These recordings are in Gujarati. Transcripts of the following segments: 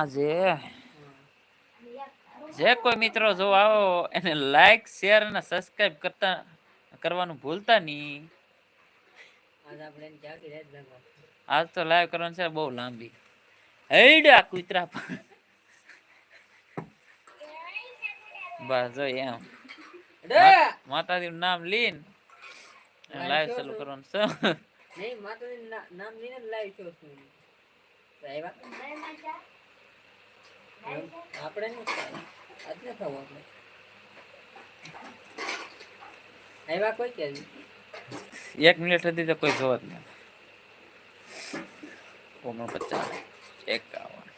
આજે. જે કોઈ મિત્રો જો આવો એને લાઈક શેર અને સબસ્ક્રાઇબ કરતા કરવાનું ભૂલતા નહીં. આજ તો લાઈવ કરવાનું છે બહુ લાંબી. હૈડા કૂતરા પણ. બસ જો એમ. માતાજી નું નામ લીન. લાઈવ ચાલુ કરવાનું છે. નહીં માતાજી નામ લઈને લાઈવ ચાલુ? આપણે નહીં ખાવા આજ ન ખાવું આપણે આવ્યા કોઈ કે એક મિનિટ હતી તો કોઈ જોવા જ નહીં. ઓગણપચાસ એકાવન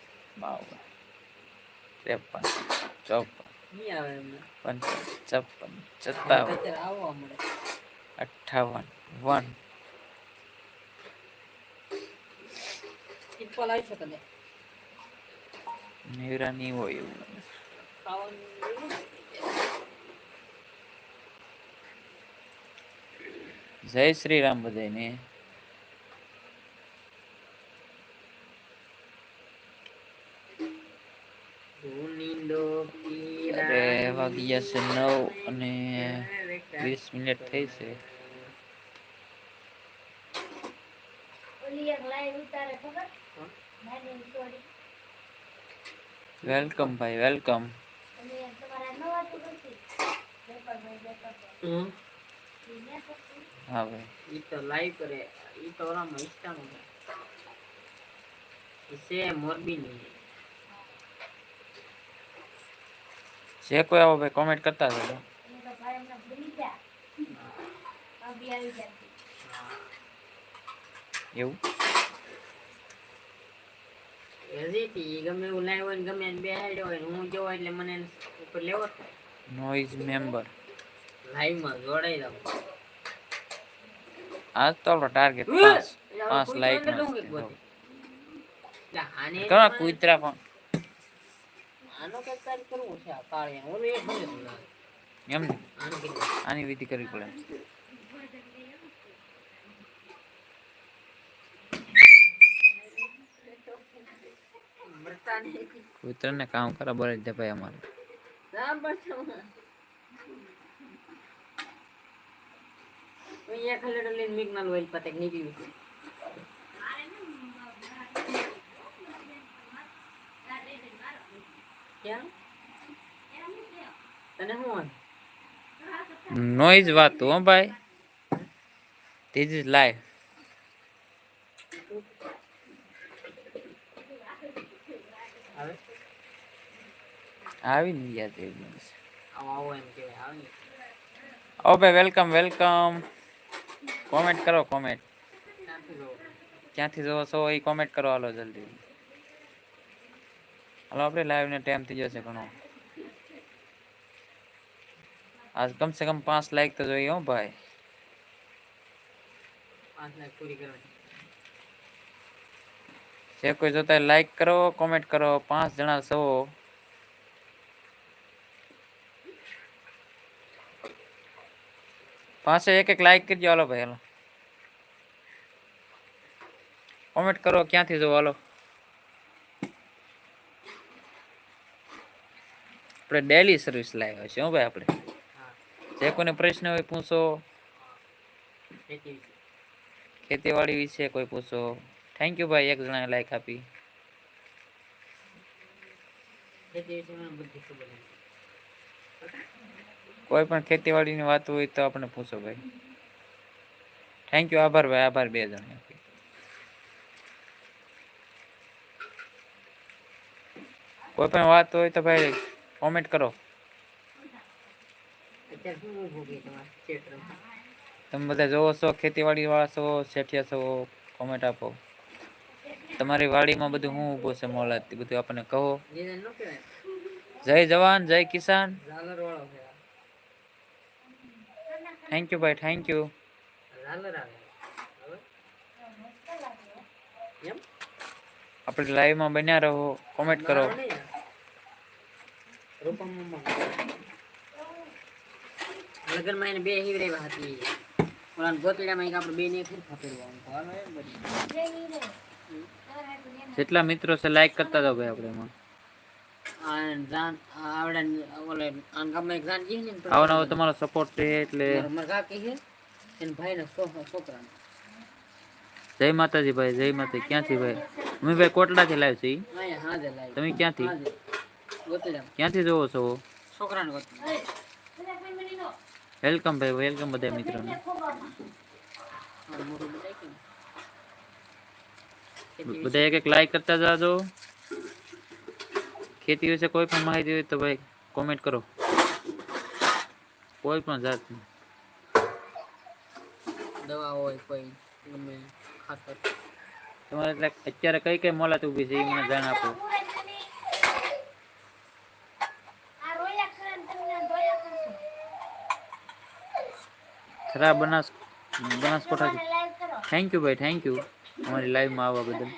બાવન ત્રેપન ચોપન નહીં આવે એમને. પંચાવન છપ્પન સત્તાવન અઠાવન વન. ટિપ્પલ આવી શકે નેવરા હોય એવું જય શ્રી રામ બધાને વાગ્યા છે નવ અને વીસ મિનિટ થઈ છે. ખબર? વેલકમ ભાઈ વેલકમ અને તમારા નવા તો નથી પેપર માં પેપર હમ હા ભાઈ ઈ તો લાઈવ કરે ઈ તો ઓલામાં ઇન્સ્ટામાં ઈ છે મોરબીની જે કોઈ આવો ભાઈ કોમેન્ટ કરતા હતા એને તો ભાઈ હમણાં ભૂલી જા અભી આવી જતી એવું હજી ગમે એવું લાઈવ હોય ને ગમે એને બેહાડ્યો હોય ને હું જોવો એટલે મને એને ઉપર લેવો જ થાય નોઈઝ મેમ્બર લાઈવમાં જોડાઈ દઉં આજ તો આપણો ટાર્ગેટ ઉહ! પાંચ એટલે હવે પાંચ કોઈ લાઈક અંદર લઉં કે બધું? એટલે આને કયા મને- કૂતરા પણ આનો કંઈક કાંઈ કરવું છે આ કાળિયા. ઓલું એક મને જ લાગે. એમ ને આનું કીધું. આની વિધિ કરવી પડે ઓઇલ ને કામ ગયું. બોલે તને ભાઈ અમારે નોઈજ વાત હો ભાઈ. ધીસ ઇઝ લાઈવ આવે? આવી ને યાદ આવી એમ ઓ ભાઈ વેલકમ વેલકમ. કોમેન્ટ કરો કોમેન્ટ. ક્યાંથી જોવો? છો એ કોમેન્ટ કરો હાલો જલ્દી. હાલો આપણે લાઈવ ને ટાઈમ થઈ જશે ઘણો. આજ કમ સે કમ પાંચ લાઈક તો જોઈએ હો ભાઈ. પાંચ લાઈક પૂરી કરવાની. જે કોઈ જોતા લાઈક કરો કોમેન્ટ કરો પાંચ જણા છો. પાસે એક એક લાઈક કરજો હાલો ભાઈ હાલો. કોમેન્ટ કરો ક્યાંથી જોવો હાલો. આપણે ડેલી સર્વિસ લાવ્યા છે હું ભાઈ આપણે. જે કોઈને પ્રશ્ન હોય પૂછો. ખેતીવાડી વિશે કોઈ પૂછો. થેન્ક યુ ભાઈ એક જણાએ લાઈક આપી ખેતી વિશે મને બધી ખબર છે. કોઈ પણ ખેતીવાડીની વાત હોય તો આપણે પૂછો ભાઈ થેન્ક યુ આભાર ભાઈ આભાર બે જણા કોઈ પણ વાત હોય તો ભાઈ કોમેન્ટ કરો અત્યારે શું ઊભું કે તમારે ક્ષેત્રમાં? તમે બધા જોવો છો ખેતીવાડી વાળા છો શેઠિયા છો કોમેન્ટ આપો તમારી વાડીમાં બધું શું ઊભું છે મોલાદ બધું આપણને કહો જેને ન કહેવાય. જય જવાન જય કિસાન ઝાલર વાળો છે આ. થેન્ક યુ ભાઈ થેન્ક યુ ઝાલર આવે હવે? એમ આપણે લાઈવમાં બન્યા રહો કોમેન્ટ કરો મારો નહીં આ. રૂપમ મમ્મા. લગનમાં એને બે હિવરેવા હતી ઓલા ગોતડામાં એક આપણે બે ને એક હરખા જેટલા મિત્રો છે લાઈક કરતા જાવ ભાઈ આપણે એમાં આ જાન આવડે ઓલે આન ગામમાં એક જાન જી ને આવો નવો તમારો સપોર્ટ છે એટલે મારા કાકી છે એના ભાઈના છોકરા છોકરા જય માતાજી ભાઈ જય માતાજી ક્યાંથી ભાઈ અમે ભાઈ કોટડાથી લાવ્યો છે ઈ. અહીંયા હાજે લાવી તમે ક્યાંથી હાજે ગોતેડા ક્યાંથી જોવો છો છોકરાને ગોતેડા વેલકમ ભાઈ વેલકમ બધા મિત્રોને બધા એક એક લાઈક કરતા જાજો ખેતી વિશે કોઈ પણ માહિતી હોય તો ભાઈ કોમેન્ટ કરો કોઈ પણ જાતની દવા હોય કોઈ ગમે ખાતર તમારે એટલે અત્યારે કઈ કઈ મોલાત ઊભી છે એ મને જાણ આપો આ રોયા કરે ને તમને રોયા કરશો ખરા બનાસ બનાસકોઠાથી લાઈવ કરો થેન્ક યુ ભાઈ થેન્ક યુ અમારી લાઈવમાં આવવા બદલ.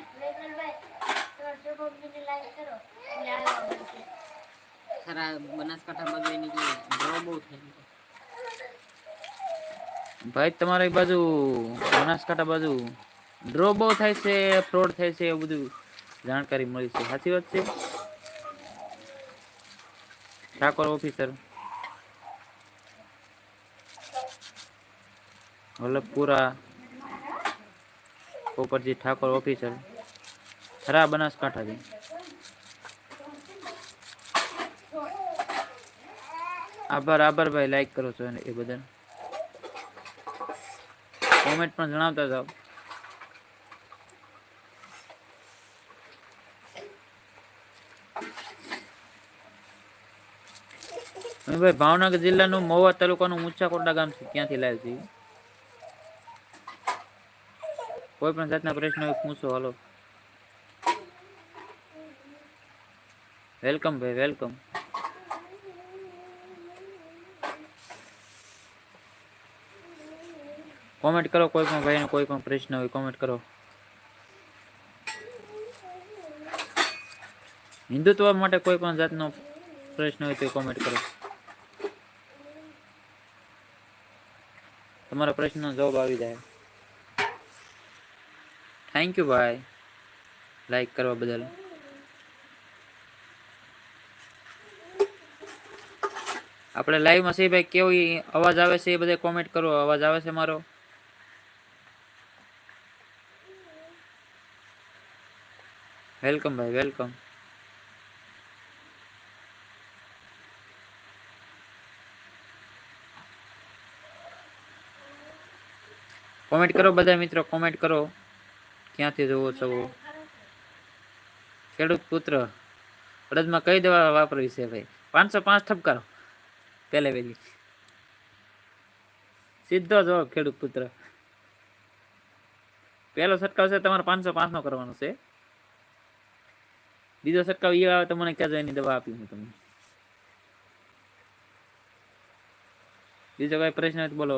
ભાઈ તમારી બાજુ બનાસકાંઠા બાજુ ડ્રો બહુ થાય છે ફ્રોડ થાય છે એવું બધું જાણકારી મળી છે. સાચી વાત છે? Thakor officer Vallabhpura Poparji Thakor officer. ખરા બનાસકાંઠાથી આભાર આભાર ભાઈ લાઈક કરો છો એ બદલ કોમેન્ટ પણ જણાવતા જાઓ. ભાઈ ભાવનગર જિલ્લાનું મહુવા તાલુકાનું ઊંચાકોટા ગામ છે. ક્યાંથી લાવ્યું છે કોઈ પણ જાતના પ્રશ્ન પૂછો, હાલો. વેલકમ ભાઈ, વેલકમ. કોમેન્ટ કરો કોઈ પણ ભાઈને કોઈ પણ પ્રશ્ન હોય, કોમેન્ટ કરો. હિન્દુત્વ માટે કોઈ પણ જાતનો પ્રશ્ન હોય તો કોમેન્ટ કરો. તમારા પ્રશ્નનો જવાબ આવી જાય. થેન્ક યુ ભાઈ લાઈક કરવા બદલ આપણે લાઈવમાં છે ભાઈ કેવી અવાજ આવે છે એ બધા કોમેન્ટ કરો અવાજ આવે છે મારો વેલકમ ભાઈ વેલકમ કોમેન્ટ કરો બધા મિત્રો કોમેન્ટ કરો ક્યાંથી જોવો છો? ખેડૂત પુત્ર, અડદમાં કઈ દવા વાપરવી છે ભાઈ? પાંચસો પાંચ ઠપકારો. પહેલે વહેલી સીધો જવાબ ખેડૂત પુત્ર. પહેલો છટકાવ છે તમારે પાંચસો પાંચ નો કરવાનો છે. બીજો છટકાવ એ આવે તો મને કહેજો એની દવા આપી હું તમને. બીજો કઈ પ્રશ્ન બોલો.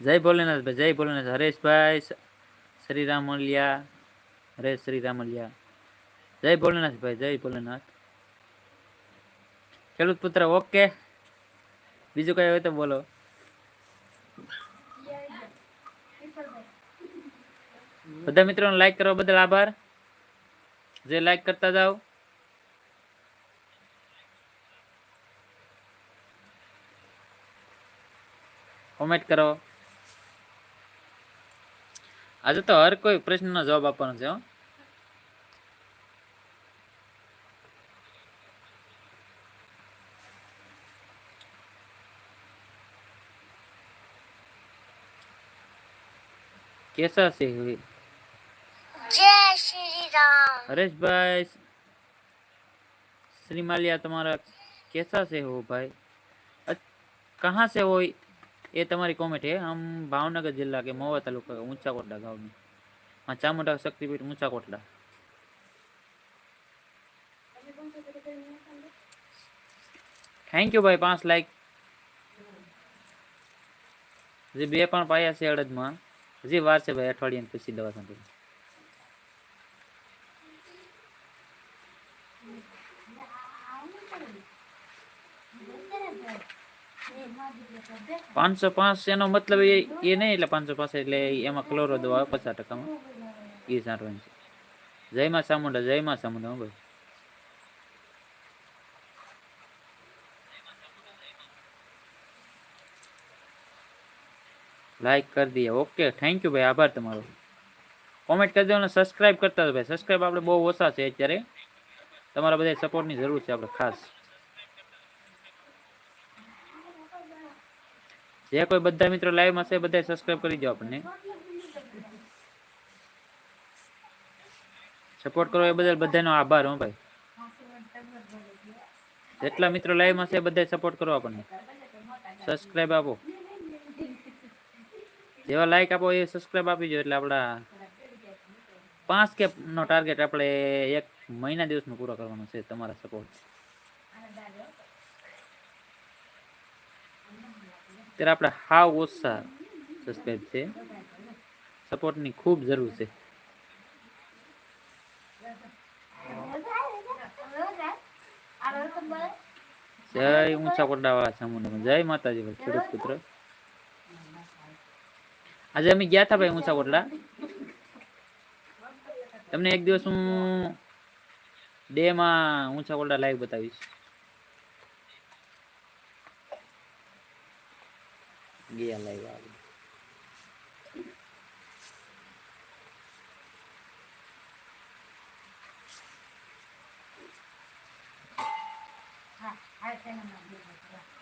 જય ભોલેનાથ ભાઈ જય ભોલેનાથ હરેશભાઈ સ- શ્રીરામ મલિયા હરેશ શ્રીરામ મલિયા જય ભોલેનાથ ભાઈ જય ભોલેનાથ ખેડૂત પુત્ર ઓકે બીજું કઈ હોય તો બોલો બધા મિત્રોને લાઈક કરવા બદલ આભાર જે લાઈક કરતા જાઓ કોમેન્ટ કરો આજે તો હર કોઈ પ્રશ્નનો જવાબ આપવાનો છે હો કેસા છે હવે? જય શ્રી રામ હરેશભાઈ श्री मालिया तुम्हारा कैसा से हो भाई अच- कहाँ से हो ये तमारी कॉमेंट है, हम भावनगर जिला के महवा तालुका ऊँचा कोटला गाँव में। हाँ चामुंडा शक्तिपीठ ऊँचा कोटला थैंक यू भाई, पाँच लाइक जी बे पाया से अड़द में। जी, वार से भाई अठवाडिये पीछे दवा संतुलन પાંચસો પાંચ એનો મતલબ એ એ નહીં એટલે પાંચસો પાંચ એટલે એમાં ક્લોરો દવા આવે પચાસ ટકામાં. એ સારવાનું છે. જયમાં ચામુંડા જય ચામુંડા ભાઈ. લાઈક કરી દઈએ. ઓકે થેન્ક યુ ભાઈ. આભાર તમારો. કોમેન્ટ કરી દો અને સબસ્ક્રાઇબ કરતા ભાઈ. સબસ્ક્રાઈબ આપણે બહુ ઓછા છે અત્યારે. તમારા બધા સપોર્ટની જરૂર છે આપણે ખાસ. જે કોઈ બધા મિત્રો લાઈવમાં છે બધા સબસ્ક્રાઇબ કરી દો આપણને સપોર્ટ કરો એ બદલ બધાનો આભાર હો ભાઈ જેટલા મિત્રો લાઈવમાં છે બધા સપોર્ટ કરો આપણને સબસ્ક્રાઇબ આપો જેવા લાઈક આપો એ સબસ્ક્રાઇબ આપી દો એટલે આપણા પાંચ કે નો ટાર્ગેટ આપણે એક મહિના દિવસમાં પૂરો કરવાનો છે તમારા સપોર્ટ ત્યારે આપણે હાવ ઓછા સબસ્ક્રાઈબ છે. સપોર્ટની ખૂબ જરૂર છે. જય ઊંચા કોટડાવાળા ચામુંડામાં. જય માતાજી ભાઈ ખેડૂત પુત્ર. આજે અમે ગયા હતા ભાઈ ઊંચા કોટલા તમને એક દિવસ હું ડે માં ઊંચા કોટલા લાઈવ બતાવીશ. ગયા લાઈવ આવે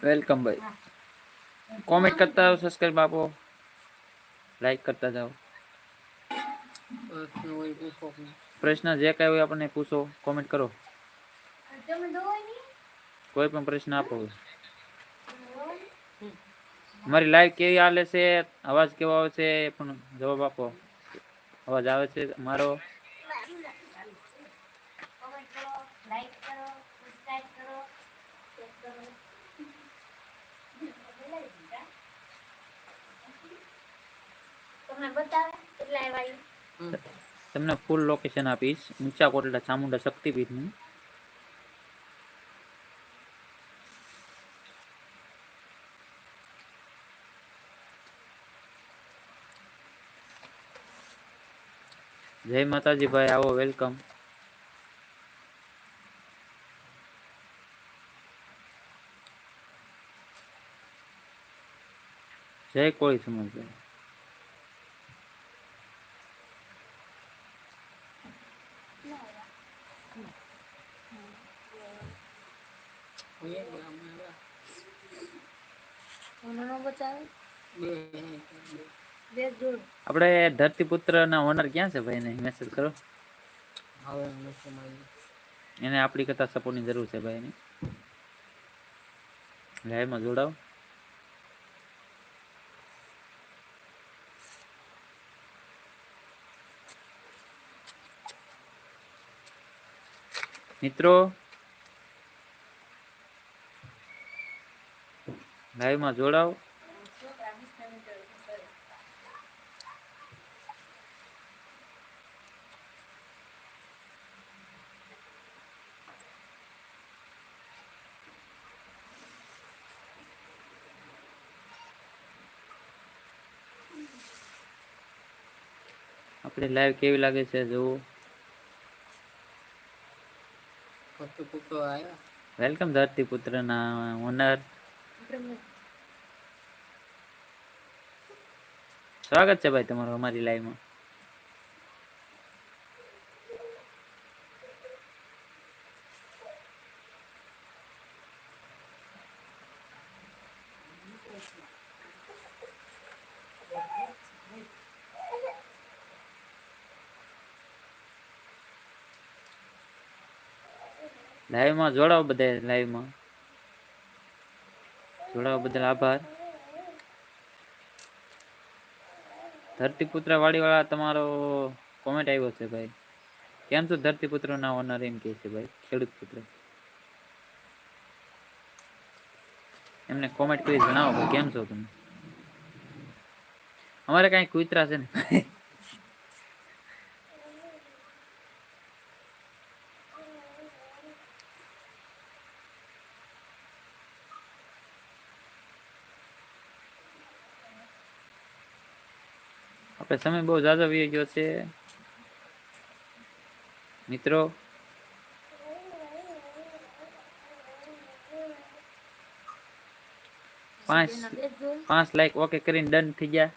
વેલકમ ભાઈ કોમેન્ટ કરતા જાઓ સબસ્ક્રાઇબ આપો લાઈક કરતા જાઓ પ્રશ્ન હોય પૂછો કે પ્રશ્ન જે કાંઈ હોય આપણને પૂછો કોમેન્ટ કરો તમે દોય નહીં કોઈ પણ પ્રશ્ન આપો મારી લાઈવ કેવી હાલે છે? અવાજ કેવો આવે છે? એ પણ જવાબ આપો. અવાજ આવે છે મારો? તમને ફૂલ લોકેશન આપીશ. ઊંચા કોટલા ચામુંડા શક્તિપીઠનું. જય માતાજી ભાઈ આવો વેલકમ જય કોળી સમાજ ભાઈ હોય ગામમાં નો આપણે ધરતીપુત્ર ના ઓનર ક્યાં છે ભાઈ ને મેસેજ કરો. એને આપણી કરતા સપોર્ટની જરૂર છે ભાઈ એની. લાઈવમાં જોડાવ મિત્રો. લાઈવમાં જોડાવ આપણી લાઈવ કેવી લાગે છે જુઓ વેલકમ ધરતી પુત્ર ના ઓનર સ્વાગત છે ભાઈ તમારું અમારી લાઈવમાં લાઈવમાં જોડાવો બધા લાઈવમાં જોડાવો બદલ આભાર. ધરતીપુત્ર વાળીવાળા તમારો કોમેન્ટ આવ્યો છે ભાઈ. કેમ છો ધરતીપુત્ર? ના ઓનર એમ કહે છે ભાઈ ખેડૂત પુત્ર એમને કોમેન્ટ કરી જણાવો કેમ છો તમે? અમારે કાંઈ કુતરા છે ને આપણે સમય બહુ ઝાઝો વી ગયો છે. મિત્રો. પાંચ પાંચ લાઈક ઓકે કરીને ડન થઈ ગયા.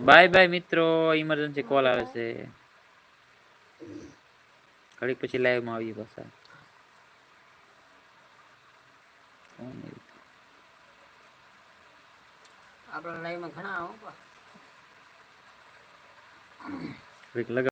બાય બાય મિત્રો ઇમરજન્સી કોલ આવે છે. ઘડીક પછી લાઈવમાં આવીએ પાછા. આપણે લાઈવમાં લાઈવમાં ઘણા આવો